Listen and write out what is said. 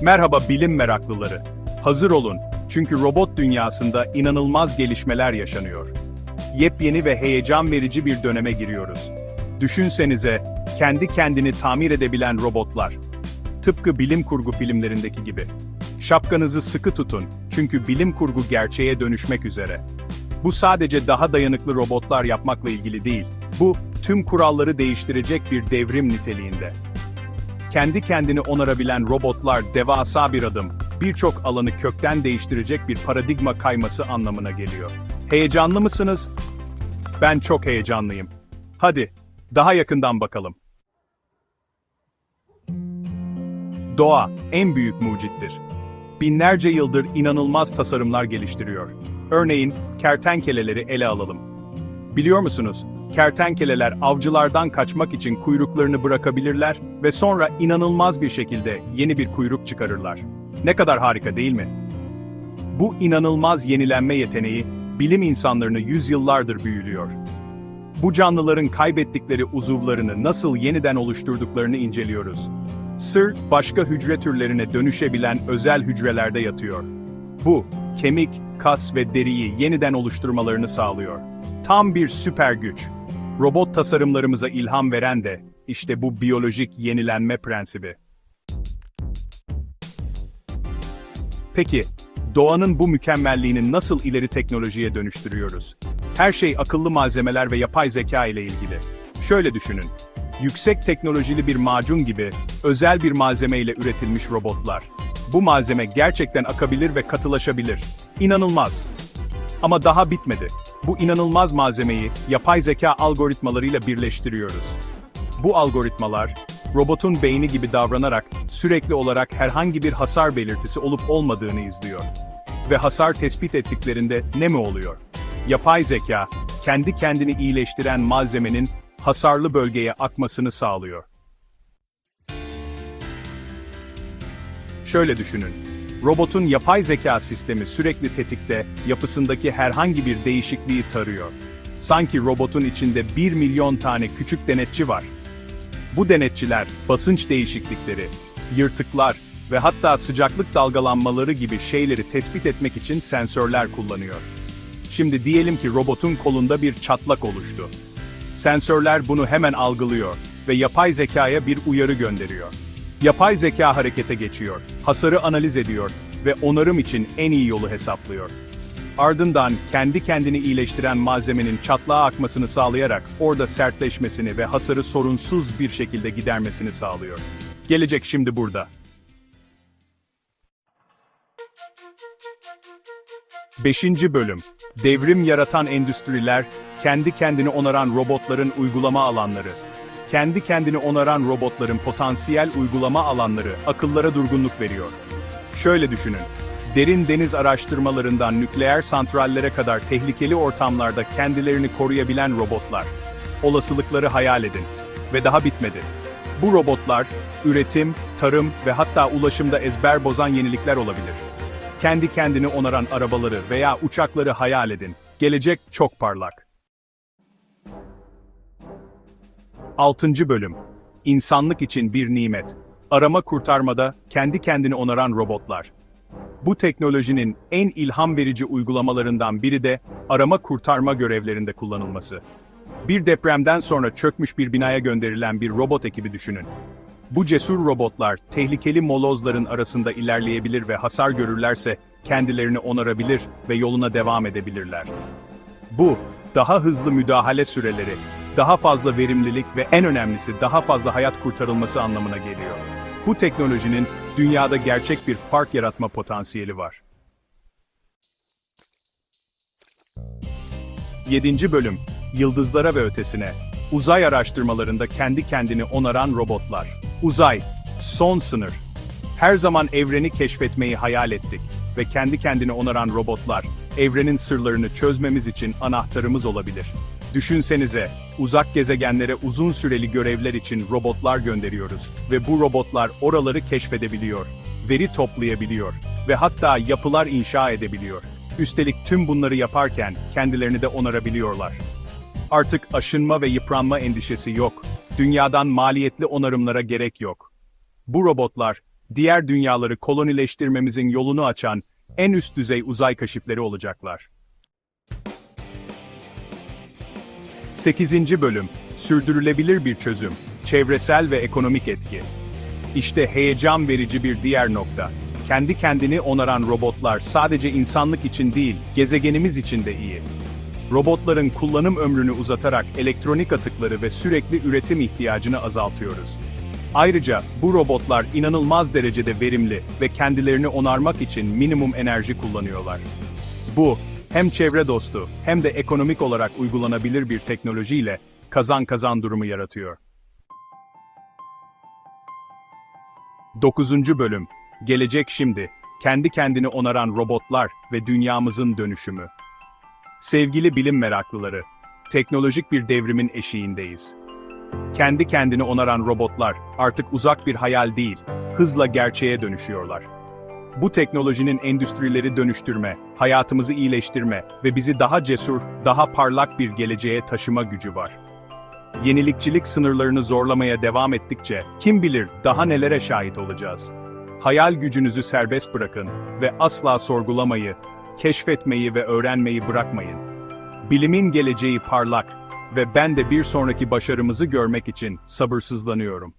Merhaba bilim meraklıları. Hazır olun, çünkü robot dünyasında inanılmaz gelişmeler yaşanıyor. Yepyeni ve heyecan verici bir döneme giriyoruz. Düşünsenize, kendi kendini tamir edebilen robotlar. Tıpkı bilim kurgu filmlerindeki gibi. Şapkanızı sıkı tutun, çünkü bilim kurgu gerçeğe dönüşmek üzere. Bu sadece daha dayanıklı robotlar yapmakla ilgili değil, bu, tüm kuralları değiştirecek bir devrim niteliğinde. Kendi kendini onarabilen robotlar devasa bir adım, birçok alanı kökten değiştirecek bir paradigma kayması anlamına geliyor. Heyecanlı mısınız? Ben çok heyecanlıyım. Hadi, daha yakından bakalım. Doğa, en büyük mucittir. Binlerce yıldır inanılmaz tasarımlar geliştiriyor. Örneğin, kertenkeleleri ele alalım. Biliyor musunuz? Kertenkeleler avcılardan kaçmak için kuyruklarını bırakabilirler ve sonra inanılmaz bir şekilde yeni bir kuyruk çıkarırlar. Ne kadar harika değil mi? Bu inanılmaz yenilenme yeteneği bilim insanlarını yüzyıllardır büyülüyor. Bu canlıların kaybettikleri uzuvlarını nasıl yeniden oluşturduklarını inceliyoruz. Sır, başka hücre türlerine dönüşebilen özel hücrelerde yatıyor. Bu, kemik, kas ve deriyi yeniden oluşturmalarını sağlıyor. Tam bir süper güç. Robot tasarımlarımıza ilham veren de işte bu biyolojik yenilenme prensibi. Peki, doğanın bu mükemmelliğini nasıl ileri teknolojiye dönüştürüyoruz? Her şey akıllı malzemeler ve yapay zeka ile ilgili. Şöyle düşünün. Yüksek teknolojili bir macun gibi özel bir malzeme ile üretilmiş robotlar. Bu malzeme gerçekten akabilir ve katılaşabilir. İnanılmaz. Ama daha bitmedi. Bu inanılmaz malzemeyi yapay zeka algoritmalarıyla birleştiriyoruz. Bu algoritmalar, robotun beyni gibi davranarak sürekli olarak herhangi bir hasar belirtisi olup olmadığını izliyor. Ve hasar tespit ettiklerinde ne mi oluyor? Yapay zeka, kendi kendini iyileştiren malzemenin hasarlı bölgeye akmasını sağlıyor. Şöyle düşünün. Robotun yapay zeka sistemi sürekli tetikte, yapısındaki herhangi bir değişikliği tarıyor. Sanki robotun içinde 1 milyon tane küçük denetçi var. Bu denetçiler, basınç değişiklikleri, yırtıklar ve hatta sıcaklık dalgalanmaları gibi şeyleri tespit etmek için sensörler kullanıyor. Şimdi diyelim ki robotun kolunda bir çatlak oluştu. Sensörler bunu hemen algılıyor ve yapay zekaya bir uyarı gönderiyor. Yapay zeka harekete geçiyor, hasarı analiz ediyor ve onarım için en iyi yolu hesaplıyor. Ardından kendi kendini iyileştiren malzemenin çatlağa akmasını sağlayarak orada sertleşmesini ve hasarı sorunsuz bir şekilde gidermesini sağlıyor. Gelecek şimdi burada. 5. Bölüm Devrim yaratan endüstriler, kendi kendini onaran robotların uygulama alanları. Kendi kendini onaran robotların potansiyel uygulama alanları akıllara durgunluk veriyor. Şöyle düşünün. Derin deniz araştırmalarından nükleer santrallere kadar tehlikeli ortamlarda kendilerini koruyabilen robotlar. Olasılıkları hayal edin. Ve daha bitmedi. Bu robotlar, üretim, tarım ve hatta ulaşımda ezber bozan yenilikler olabilir. Kendi kendini onaran arabaları veya uçakları hayal edin. Gelecek çok parlak. 6. Bölüm İnsanlık için bir nimet. Arama kurtarmada kendi kendini onaran robotlar. Bu teknolojinin en ilham verici uygulamalarından biri de arama kurtarma görevlerinde kullanılması. Bir depremden sonra çökmüş bir binaya gönderilen bir robot ekibi düşünün. Bu cesur robotlar tehlikeli molozların arasında ilerleyebilir ve hasar görürlerse kendilerini onarabilir ve yoluna devam edebilirler. Bu, daha hızlı müdahale süreleri, daha fazla verimlilik ve en önemlisi daha fazla hayat kurtarılması anlamına geliyor. Bu teknolojinin dünyada gerçek bir fark yaratma potansiyeli var. 7. Bölüm Yıldızlara ve ötesine Uzay araştırmalarında kendi kendini onaran robotlar. Uzay, son sınır. Her zaman evreni keşfetmeyi hayal ettik ve kendi kendini onaran robotlar, evrenin sırlarını çözmemiz için anahtarımız olabilir. Düşünsenize, uzak gezegenlere uzun süreli görevler için robotlar gönderiyoruz ve bu robotlar oraları keşfedebiliyor, veri toplayabiliyor ve hatta yapılar inşa edebiliyor. Üstelik tüm bunları yaparken kendilerini de onarabiliyorlar. Artık aşınma ve yıpranma endişesi yok. Dünyadan maliyetli onarımlara gerek yok. Bu robotlar diğer dünyaları kolonileştirmemizin yolunu açan en üst düzey uzay keşifleri olacaklar. 8. Bölüm Sürdürülebilir bir çözüm, çevresel ve ekonomik etki. İşte heyecan verici bir diğer nokta. Kendi kendini onaran robotlar sadece insanlık için değil, gezegenimiz için de iyi. Robotların kullanım ömrünü uzatarak elektronik atıkları ve sürekli üretim ihtiyacını azaltıyoruz. Ayrıca bu robotlar inanılmaz derecede verimli ve kendilerini onarmak için minimum enerji kullanıyorlar. Bu, hem çevre dostu hem de ekonomik olarak uygulanabilir bir teknolojiyle kazan kazan durumu yaratıyor. 9. Bölüm Gelecek şimdi, kendi kendini onaran robotlar ve dünyamızın dönüşümü. Sevgili bilim meraklıları, teknolojik bir devrimin eşiğindeyiz. Kendi kendini onaran robotlar artık uzak bir hayal değil, hızla gerçeğe dönüşüyorlar. Bu teknolojinin endüstrileri dönüştürme, hayatımızı iyileştirme ve bizi daha cesur, daha parlak bir geleceğe taşıma gücü var. Yenilikçilik sınırlarını zorlamaya devam ettikçe kim bilir daha nelere şahit olacağız. Hayal gücünüzü serbest bırakın ve asla sorgulamayı, keşfetmeyi ve öğrenmeyi bırakmayın. Bilimin geleceği parlak ve ben de bir sonraki başarımızı görmek için sabırsızlanıyorum.